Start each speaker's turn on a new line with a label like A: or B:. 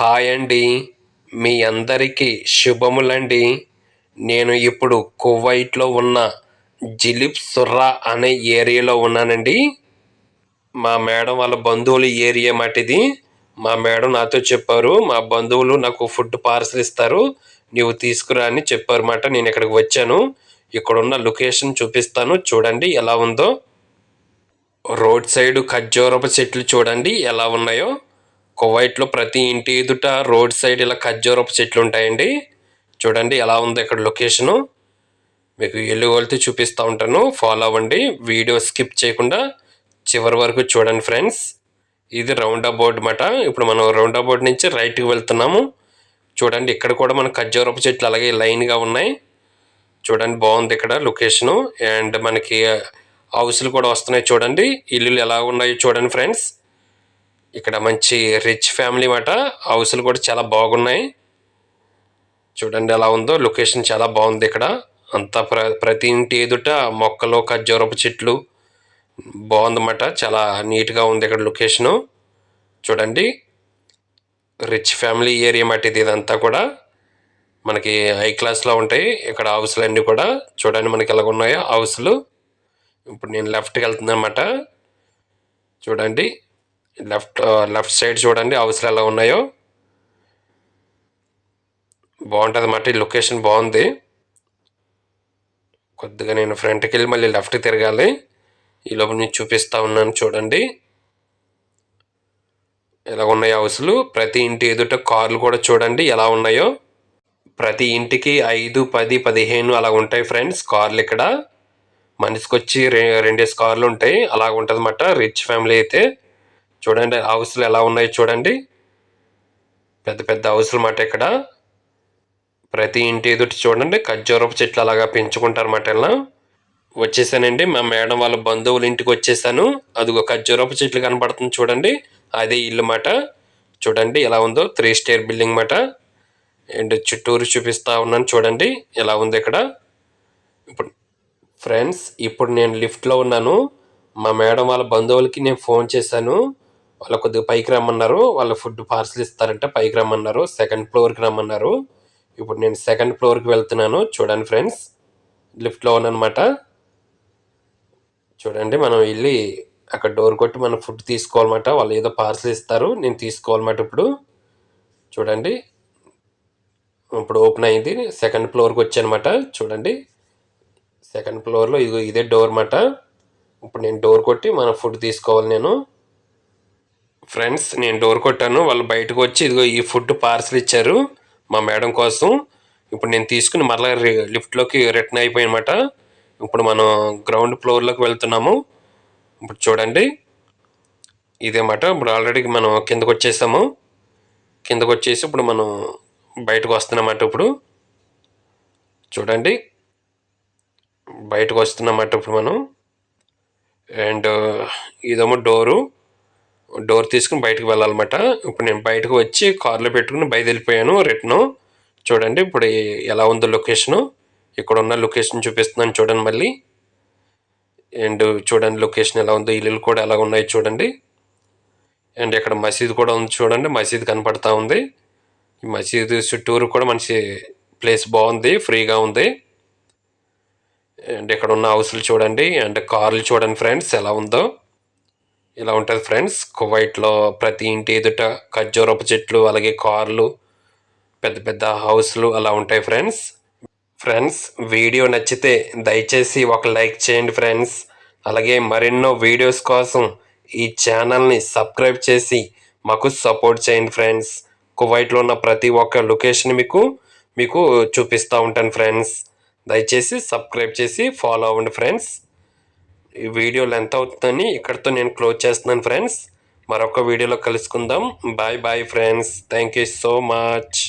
A: Hi అండి మీ అందరికీ శుభములండి. నేను ఇప్పుడు కువైట్లో ఉన్న జిలిప్ సుర్రా అనే ఏరియాలో ఉన్నానండి. మా మేడం వాళ్ళ బంధువుల ఏరియా మాటిది. మా మేడం నాతో చెప్పారు మా బంధువులు నాకు ఫుడ్ పార్సల్ ఇస్తారు నీవు తీసుకురా అని చెప్పారు మాట. నేను ఇక్కడికి వచ్చాను. ఇక్కడ ఉన్న లొకేషన్ చూపిస్తాను చూడండి ఎలా ఉందో. రోడ్ సైడ్ ఖర్జూరపు చెట్లు చూడండి ఎలా ఉన్నాయో. కువైట్లో ప్రతి ఇంటి ఎదుట రోడ్ సైడ్ ఇలా ఖర్జూరపు చెట్లు ఉంటాయండి. చూడండి ఎలా ఉంది ఇక్కడ లొకేషను. మీకు ఎల్లు వెళ్తే చూపిస్తూ ఉంటాను. ఫాలో అవ్వండి. వీడియో స్కిప్ చేయకుండా చివరి వరకు చూడండి ఫ్రెండ్స్. ఇది రౌండ్ అబౌట్ మాట ఇప్పుడు మనం రౌండ్ అబౌట్ నుంచి రైట్కి వెళ్తున్నాము. చూడండి ఇక్కడ కూడా మన ఖర్జూరపు చెట్లు అలాగే లైన్గా ఉన్నాయి. చూడండి బాగుంది ఇక్కడ లొకేషను. అండ్ మనకి హౌస్లు కూడా వస్తున్నాయి చూడండి. ఇల్లులు ఎలా ఉన్నాయో చూడండి ఫ్రెండ్స్. ఇక్కడ మంచి రిచ్ ఫ్యామిలీ మాట. హౌస్లు కూడా చాలా బాగున్నాయి. చూడండి ఎలా ఉందో లొకేషన్ చాలా బాగుంది ఇక్కడ. అంతా ప్ర ప్రతి ఇంటి ఎదుట మొక్కలు ఖర్జూరపు చెట్లు బాగుందన్నమాట చాలా నీట్గా ఉంది ఇక్కడ లొకేషను చూడండి. రిచ్ ఫ్యామిలీ ఏరియా మాట ఇది ఇదంతా కూడా. మనకి హై క్లాస్లో ఉంటాయి ఇక్కడ హౌస్లు అన్నీ కూడా. చూడండి మనకి ఎలాగ ఉన్నాయో హౌస్లు ఇప్పుడు నేను లెఫ్ట్కి వెళ్తున్నానమాట చూడండి. లెఫ్ట్ లెఫ్ట్ సైడ్ చూడండి హౌస్లు ఎలా ఉన్నాయో. బాగుంటుంది అన్నమాట ఈ లొకేషన్ బాగుంది. కొద్దిగా నేను ఫ్రంట్కి వెళ్ళి మళ్ళీ లెఫ్ట్కి తిరగాలి. ఈ లోపల నేను చూపిస్తూ ఉన్నాను చూడండి. ఎలా ఉన్నాయి హౌస్లు? ప్రతి ఇంటి ఎదుట కార్లు కూడా చూడండి ఎలా ఉన్నాయో. ప్రతి ఇంటికి ఐదు పది పదిహేను అలా ఉంటాయి ఫ్రెండ్స్ కార్లు ఇక్కడ. మనిషికి వచ్చి రెండేసి కార్లు ఉంటాయి అలాగ ఉంటుంది అన్నమాట రిచ్ ఫ్యామిలీ అయితే. చూడండి హౌస్లు ఎలా ఉన్నాయో చూడండి. పెద్ద పెద్ద హౌస్లు మాట ఇక్కడ. ప్రతి ఇంటి ఎదుటి చూడండి ఖర్జూరపు చెట్లు అలాగా పెంచుకుంటారన్నమాట ఇలా. వచ్చేసానండి మా మేడం వాళ్ళ బంధువుల ఇంటికి వచ్చేసాను. అదిగో ఖర్జూరపు చెట్లు కనబడుతుంది చూడండి అదే ఇల్లు మాట. చూడండి ఎలా ఉందో త్రీ స్టేర్ బిల్డింగ్ మాట. అండ్ చుట్టూరు చూపిస్తా ఉన్నాను చూడండి ఎలా ఉంది ఇక్కడ. ఇప్పుడు ఫ్రెండ్స్ ఇప్పుడు నేను లిఫ్ట్లో ఉన్నాను. మా మేడం వాళ్ళ బంధువులకి నేను ఫోన్ చేశాను. వాళ్ళు కొద్దిగా పైకి రమ్మన్నారు. వాళ్ళ ఫుడ్ పార్సల్ ఇస్తారంటే పైకి రమ్మన్నారు. సెకండ్ ఫ్లోర్కి రమ్మన్నారు. ఇప్పుడు నేను సెకండ్ ఫ్లోర్కి వెళ్తున్నాను. చూడండి ఫ్రెండ్స్ లిఫ్ట్లో ఉన్నమాట చూడండి మనం వెళ్ళి అక్కడ డోర్ కొట్టి మనం ఫుడ్ తీసుకోవాలన్నమాట. వాళ్ళు ఏదో పార్సల్ ఇస్తారు నేను తీసుకోవాలన్నమాట ఇప్పుడు. చూడండి ఇప్పుడు ఓపెన్ అయింది. సెకండ్ ఫ్లోర్కి వచ్చానమాట చూడండి సెకండ్ ఫ్లోర్లో ఇది ఇదే డోర్ అన్నమాట. ఇప్పుడు నేను డోర్ కొట్టి మనం ఫుడ్ తీసుకోవాలి నేను. ఫ్రెండ్స్ నేను డోర్ కొట్టాను. వాళ్ళు బయటకు వచ్చి ఇదిగో ఈ ఫుడ్ పార్సల్ ఇచ్చారు మా మేడం కోసం. ఇప్పుడు నేను తీసుకుని మరలా లిఫ్ట్లోకి రిటర్న్ అయిపోయినమాట. ఇప్పుడు మనం గ్రౌండ్ ఫ్లోర్లోకి వెళ్తున్నాము. ఇప్పుడు చూడండి. ఇదేమాట ఇప్పుడు ఆల్రెడీ మనం కిందకు వచ్చేసాము. కిందకు వచ్చేసి ఇప్పుడు మనం బయటకు వస్తున్నామట ఇప్పుడు. చూడండి. బయటకు వస్తున్నామట ఇప్పుడు మనం. అండ్ ఇదేమో డోరు. డోర్ తీసుకుని బయటకు వెళ్ళాలన్నమాట. ఇప్పుడు నేను బయటకు వచ్చి కార్లో పెట్టుకుని బయలుదేరిపోయాను రిటర్ను చూడండి ఇప్పుడు ఎలా ఉందో లొకేషను. ఇక్కడ ఉన్న లొకేషన్ చూపిస్తున్నాను చూడండి మళ్ళీ. అండ్ చూడండి లొకేషన్ ఎలా ఉందో ఇల్లులు కూడా ఎలా ఉన్నాయి చూడండి. అండ్ ఇక్కడ మసీద్ కూడా ఉంది చూడండి మసీద్ కనపడతా ఉంది. ఈ మసీద్ చుట్టూరు కూడా మంచి ప్లేస్ బాగుంది ఫ్రీగా ఉంది. అండ్ ఇక్కడ ఉన్న హౌస్లు చూడండి అండ్ కార్లు చూడండి ఫ్రెండ్స్ ఎలా ఉందో. ఇలా ఉంటుంది ఫ్రెండ్స్. కువైట్లో ప్రతి ఇంటి ఎదుట ఖర్జూరపు చెట్లు అలాగే కార్లు పెద్ద పెద్ద హౌస్లు అలా ఉంటాయి ఫ్రెండ్స్. ఫ్రెండ్స్ వీడియో నచ్చితే దయచేసి ఒక లైక్ చేయండి ఫ్రెండ్స్. అలాగే మరెన్నో వీడియోస్ కోసం ఈ ఛానల్ని సబ్స్క్రైబ్ చేసి మాకు సపోర్ట్ చేయండి ఫ్రెండ్స్. కువైట్లో ఉన్న ప్రతి ఒక్క లొకేషన్ మీకు మీకు చూపిస్తూ ఉంటాను ఫ్రెండ్స్. దయచేసి సబ్స్క్రైబ్ చేసి ఫాలో అవ్వండి ఫ్రెండ్స్. ఈ వీడియో లెంత్ అవుతుందని ఇక్కడితో నేను క్లోజ్ చేస్తున్నాను ఫ్రెండ్స్. మరొక వీడియోలో కలుసుకుందాం. Bye bye friends. Thank you so much.